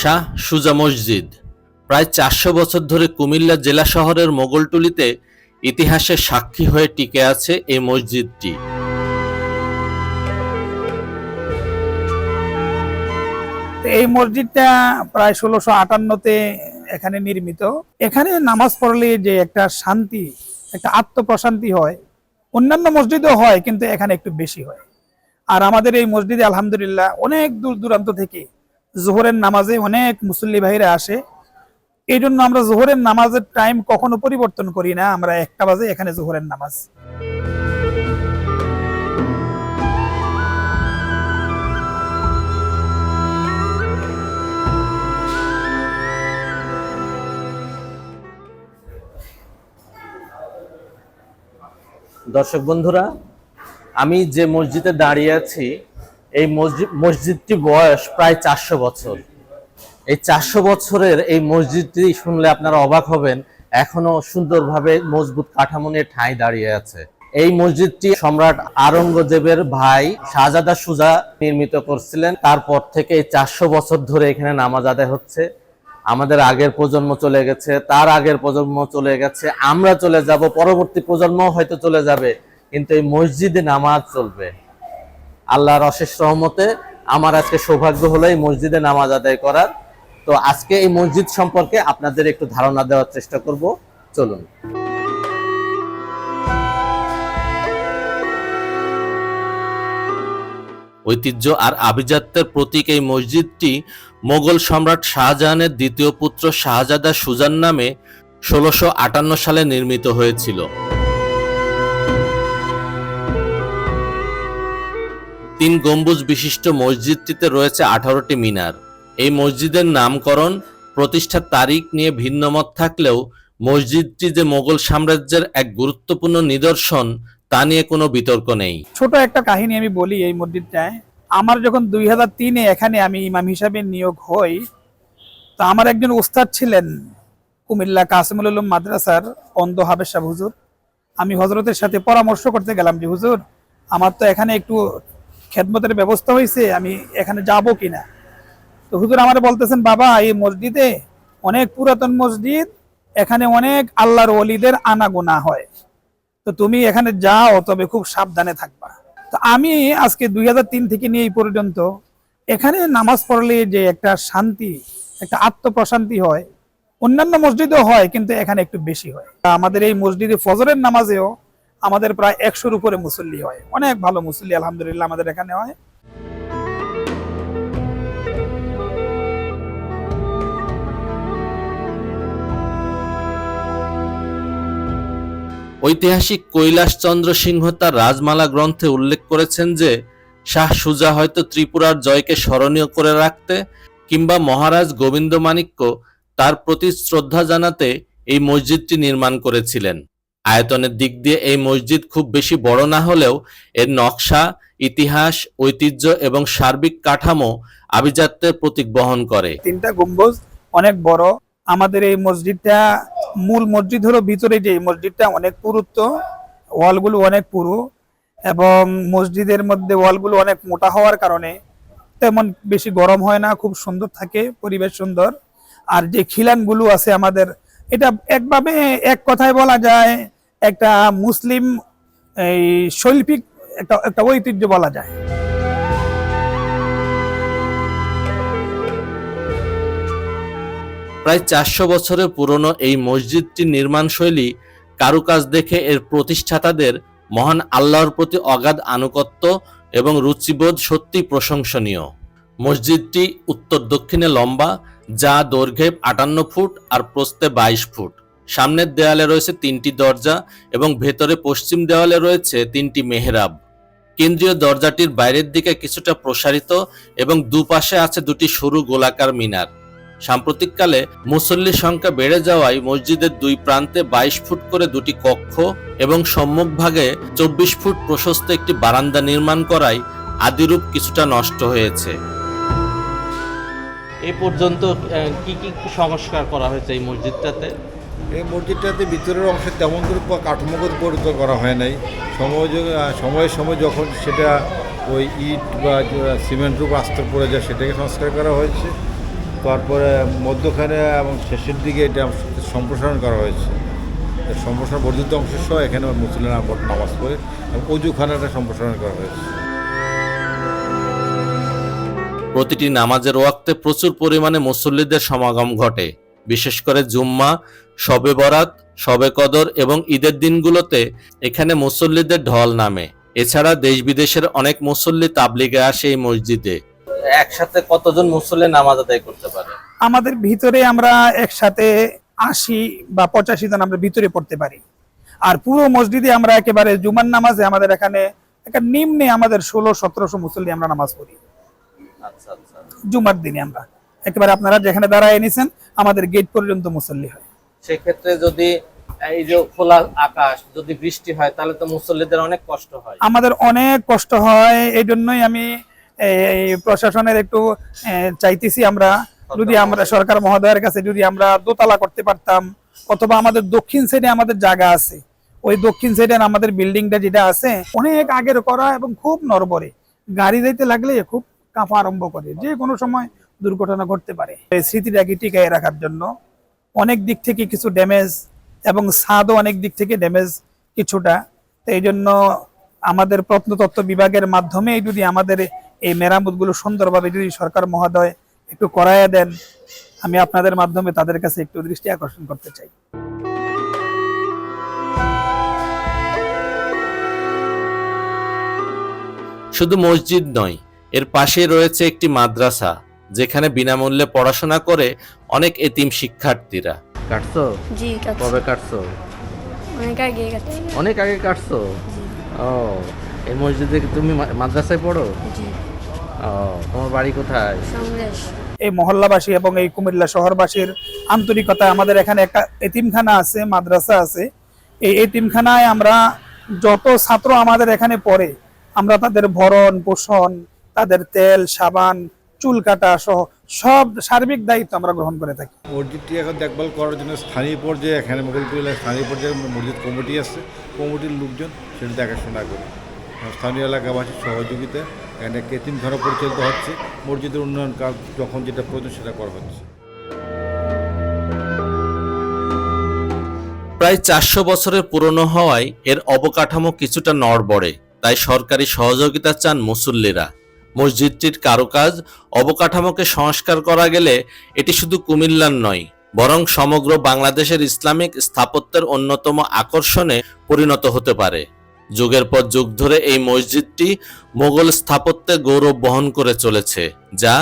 শাহ সুজা মসজিদ। প্রায় চারশো বছর ধরে কুমিল্লা জেলা শহরের মোগলটুলিতে ইতিহাসের সাক্ষী হয়ে টিকে আছে এই মসজিদটি। এই মসজিদটা প্রায় ষোলোশো আটান্নতে এখানে নির্মিত। এখানে নামাজ পড়লে যে একটা শান্তি, একটা আত্মপ্রশান্তি হয়। অন্যান্য মসজিদও হয়, কিন্তু এখানে একটু বেশি হয়। আর আমাদের এই মসজিদে আলহামদুলিল্লাহ অনেক দূর দূরান্ত থেকে জোহরের নামাজে অনেক মুসল্লি ভাইরা আসে। এই জন্য আমরা জোহরের নামাজের টাইম কখনো পরিবর্তন করি না। আমরা একটা বাজে এখানে জোহরের নামাজ। দর্শক বন্ধুরা, আমি যে মসজিদে দাঁড়িয়ে আছি এই মসজিদ মসজিদটি বয়স প্রায় চারশো বছর। এই চারশো বছরের এই মসজিদটি শুনলে আপনারা অবাক হবেন, এখনও সুন্দরভাবে মজবুত কাঠামো নিয়ে ঠাঁই দাঁড়িয়ে আছে। এই মসজিদটি সম্রাট আরঙ্গজেবের ভাই শাহজাদা সুজা নির্মিত করছিলেন। তারপর থেকে এই চারশো বছর ধরে এখানে নামাজ আদায় হচ্ছে। আমাদের আগের প্রজন্ম চলে গেছে, তার আগের প্রজন্ম চলে গেছে, আমরা চলে যাব, পরবর্তী প্রজন্ম হয়তো চলে যাবে, কিন্তু এই মসজিদে নামাজ চলবে। আল্লাহর অশেষ রহমতে আমার আজকে সৌভাগ্য হলো এই মসজিদে নামাজ আদায় করার। তো আজকে এই মসজিদ সম্পর্কে আপনাদের একটু ধারণা দেওয়ার চেষ্টা করব। চলুন। ঐতিহ্য আর আভিজাত্যের প্রতীক এই মসজিদটি মোগল সম্রাট শাহজাহানের দ্বিতীয় পুত্র শাহজাদা সুজান নামে ষোলোশো সালে নির্মিত হয়েছিল। তিন গম্বুজ বিশিষ্ট মসজিদটিতে রয়েছে আঠারোটি মিনার। এই মসজিদের নামকরণ, প্রতিষ্ঠার তারিখ নিয়ে ভিন্নমত থাকলেও মসজিদটি যে মোগল সাম্রাজ্যের এক গুরুত্বপূর্ণ নিদর্শন, তা নিয়ে কোনো বিতর্ক নেই। ছোট একটা কাহিনী আমি বলি এই মসজিদটায়। আমার যখন দুই হাজার তিনে এখানে আমি ইমাম হিসাবে নিয়োগ হই, তো আমার একজন ওস্তাদ ছিলেন কুমিল্লা কাসিমুল উলুম মাদ্রাসার অন্ধ হাবেশ সাহেব হুজুর। আমি হজরতের সাথে পরামর্শ করতে গেলাম যে, হুজুর, আমার তো এখানে একটু খেদমতের ব্যবস্থা হয়েছে, আমি এখানে যাব কিনা? তো হুজুর আমার বলতেছেন, বাবা, এই মসজিদে অনেক পুরাতন মসজিদ, এখানে অনেক আল্লাহর ওলিদের আনাগোনা হয়। তো তুমি এখানে যাও, তবে খুব সাবধানে থাকবা। তো আমি আজকে দুই তিন থেকে নিয়ে এই পর্যন্ত এখানে নামাজ পড়লে যে একটা শান্তি, একটা আত্মপ্রশান্তি হয়, অন্যান্য মসজিদও হয়, কিন্তু এখানে একটু বেশি হয়। আমাদের এই মসজিদে ফজরের নামাজেও আমাদের প্রায় একশোর উপরে মুসল্লি হয়। অনেক ভালো মুসল্লি, আলহামদুলিল্লাহ, আমাদের এখানে হয়। ঐতিহাসিক কৈলাসচন্দ্র সিংহ তার রাজমালা গ্রন্থে উল্লেখ করেছেন যে, শাহ সুজা হয়তো ত্রিপুরার জয়কে স্মরণীয় করে রাখতে কিংবা মহারাজ গোবিন্দ মাণিক্য তার প্রতি শ্রদ্ধা জানাতে এই মসজিদটি নির্মাণ করেছিলেন। আয়তনের দিক দিয়ে এই মসজিদ খুব বেশি বড় না হলেও এর নকশা, ইতিহাস, ঐতিহ্য এবং সার্বিক কাঠামো আভিজাত্যের প্রতীক বহন করে। তিনটা গম্বুজ, অনেক বড়। আমাদের এই মসজিদটা মূল মসজিদ হলো ভিতরে যে মসজিদটা অনেক পুরুত্ব, ওয়ালগুলো অনেক পুরু এবং মসজিদের মধ্যে ওয়ালগুলো অনেক মোটা হওয়ার কারণে তেমন বেশি গরম হয় না, খুব সুন্দর থাকে, পরিবেশ সুন্দর। আর যে খিলানগুলো আছে আমাদের, এটা একভাবে এক কথায় বলা যায় একটা মুসলিম, এই শৈল্পিক একটা একটা ঐতিহ্য বলা যায়। প্রায় চারশো বছরের পুরনো এই মসজিদটির নির্মাণ নির্মাণশৈলী কারুকাজ দেখে এর প্রতিষ্ঠাতাদের মহান আল্লাহর প্রতি অগাধ আনুগত্য এবং রুচিবোধ সত্যি প্রশংসনীয়। মসজিদটি উত্তর দক্ষিণে লম্বা, যা দৈর্ঘ্যে আটান্ন ফুট আর প্রস্থে বাইশ ফুট। সামনের দেয়ালে রয়েছে তিনটি দরজা এবং ভেতরে পশ্চিম দেওয়ালে রয়েছে তিনটি মেহরাব। কেন্দ্রীয় দরজাটির বাইরের দিকে কিছুটা প্রসারিত এবং দুপাশে আছে দুটি সরু গোলাকার মিনার। সাম্প্রতিককালে মুসল্লির সংখ্যা বেড়ে যাওয়ায় মসজিদের দুই প্রান্তে বাইশ ফুট করে দুটি কক্ষ এবং সম্মুখভাগে চব্বিশ ফুট প্রশস্ত একটি বারান্দা নির্মাণ করায় আদিরূপ কিছুটা নষ্ট হয়েছে। এ পর্যন্ত কি কি সংস্কার করা হয়েছে এই মসজিদটাতে? এই মসজিদটাতে ভিতরের অংশে তেমন করে কাঠামোগত পরিবর্তন করা হয় নাই। সময় য- সময়ের সময় যখন সেটা ওই ইট বা সিমেন্ট রূপ আস্তর পড়ে যায় সেটাকে সংস্কার করা হয়েছে। তারপরে মধ্যখানে এবং শেষের দিকে এটা সম্প্রসারণ করা হয়েছে। সম্প্রসারণ বর্ধিত অংশ সহ এখানে মুসলিমরা নামাজ পড়ে এবং অজুখানাটা সম্প্রসারণ করা হয়েছে। প্রতিটি নামাজের ওয়াক্তে প্রচুর পরিমাণে মুসল্লিদের সমাগম ঘটে। বিশেষ করে জুম্মা শবে বরাত শবে কদর এবং ঈদের দিনগুলোতে এখানে মুসল্লিদের ঢল নামে। এছাড়া দেশ বিদেশের অনেক মুসল্লি তাবলিগে আসে এই মসজিদে। একসাথে কতজন মুসল্লি নামাজ আদায় করতে পারে? আমাদের ভিতরে আমরা একসাথে আশি বা পঁচাশি জন আমরা ভিতরে পড়তে পারি। আর পুরো মসজিদে আমরা একেবারে জুমার নামাজে আমাদের এখানে একটা নিম্নে আমাদের ষোলো সতেরোশো মুসল্লি আমরা নামাজ পড়ি। আচ্ছা আচ্ছা। জুমার দিনে আমরা। একেবারে আপনারা যেখানে দাঁড়ায় নিছেন আমাদের গেট পর্যন্ত মুসল্লি হয়। সেক্ষেত্রে যদি এই যে খোলা আকাশ যদি বৃষ্টি হয় তাহলে তো মুসল্লিদের অনেক কষ্ট হয়। আমাদের অনেক কষ্ট হয় এই জন্যই আমি প্রশাসনের একটু চাইতেছি আমরা যদি আমরা সরকার মহোদয়ের কাছে যদি আমরা দোতলা করতে পারতাম অথবা আমাদের দক্ষিণ সাইডে আমাদের জায়গা আছে ওই দক্ষিণ সাইডে আমাদের বিল্ডিংটা যেটা আছে অনেক আগের করা এবং খুব নরবরে গাড়ি যাইতে লাগলে খুব কাঁপা আরম্ভ করে। যে কোনো সময় দুর্ঘটনা ঘটতে পারে। স্মৃতিটাকে টিকায় রাখার জন্য অনেক দিক থেকে কিছু ড্যামেজ এবং স্বাদও অনেক দিক থেকে ড্যামেজ কিছুটা। তো এই জন্য আমাদের প্রত্নতত্ত্ব বিভাগের মাধ্যমে যদি আমাদের এই মেরামতগুলো সুন্দরভাবে যদি সরকার মহোদয় একটু করাইয়া দেন, আমি আপনাদের মাধ্যমে তাদের কাছে একটু দৃষ্টি আকর্ষণ করতে চাই। শুধু মসজিদ নয়, এর পাশে রয়েছে একটি মাদ্রাসা। যেখানে বিনামূল্যে পড়াশোনা করে অনেক এতিম শিক্ষার্থীরা। কাটছো? জি কবে কাটছো? অনেক আগে কাটছি। অনেক আগে কাটছো? ও এই মসজিদে তুমি মাদ্রাসায় পড়ো? জি। ও তোমার বাড়ি কোথায়? এই মহল্লাবাসী এবং এই কুমিল্লা শহরবাসীর আন্তরিকতা আমাদের এখানে একটা এতিমখানা আছে মাদ্রাসা আছে। এই এতিমখানায় আমরা যত ছাত্র আমাদের এখানে পড়ে আমরা তাদের ভরণ পোষণ তাদের তেল সাবান চুল কাটা সহ সব সার্বিক দায়িত্ব আমরা গ্রহণ করে থাকি। মসজিদটি এখন দেখভাল করার জন্য স্থানীয় পর্যায়ে এখানে মোগলপুর স্থানীয় পর্যায়ে মসজিদ কমিটি আছে কমিটির লোকজন সেটা দেখাশোনা করে। স্থানীয় এলাকাবাসীর সহযোগিতা এখানে কেতিমখানা পরিচালিত হচ্ছে। মসজিদের উন্নয়ন কাজ যখন যেটা প্রয়োজন সেটা করা হচ্ছে। প্রায় চারশো বছরের পুরনো হওয়ায় এর অবকাঠামো কিছুটা নড়বড়ে তাই সরকারি সহযোগিতা চান মুসল্লিরা। মসজিদটির কারুকাজ, অবকাঠামোকে সংস্কার করা গেলে এটি শুধু কুমিল্লার নয়, বরং সমগ্র বাংলাদেশের ইসলামিক স্থাপত্যের অন্যতম আকর্ষণে পরিণত হতে পারে। যুগের পর যুগ ধরে এই মসজিদটি মোগল স্থাপত্যে গৌরব বহন করে চলেছে, যা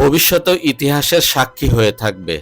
ভবিষ্যতে ইতিহাসের সাক্ষী হয়ে থাকবে।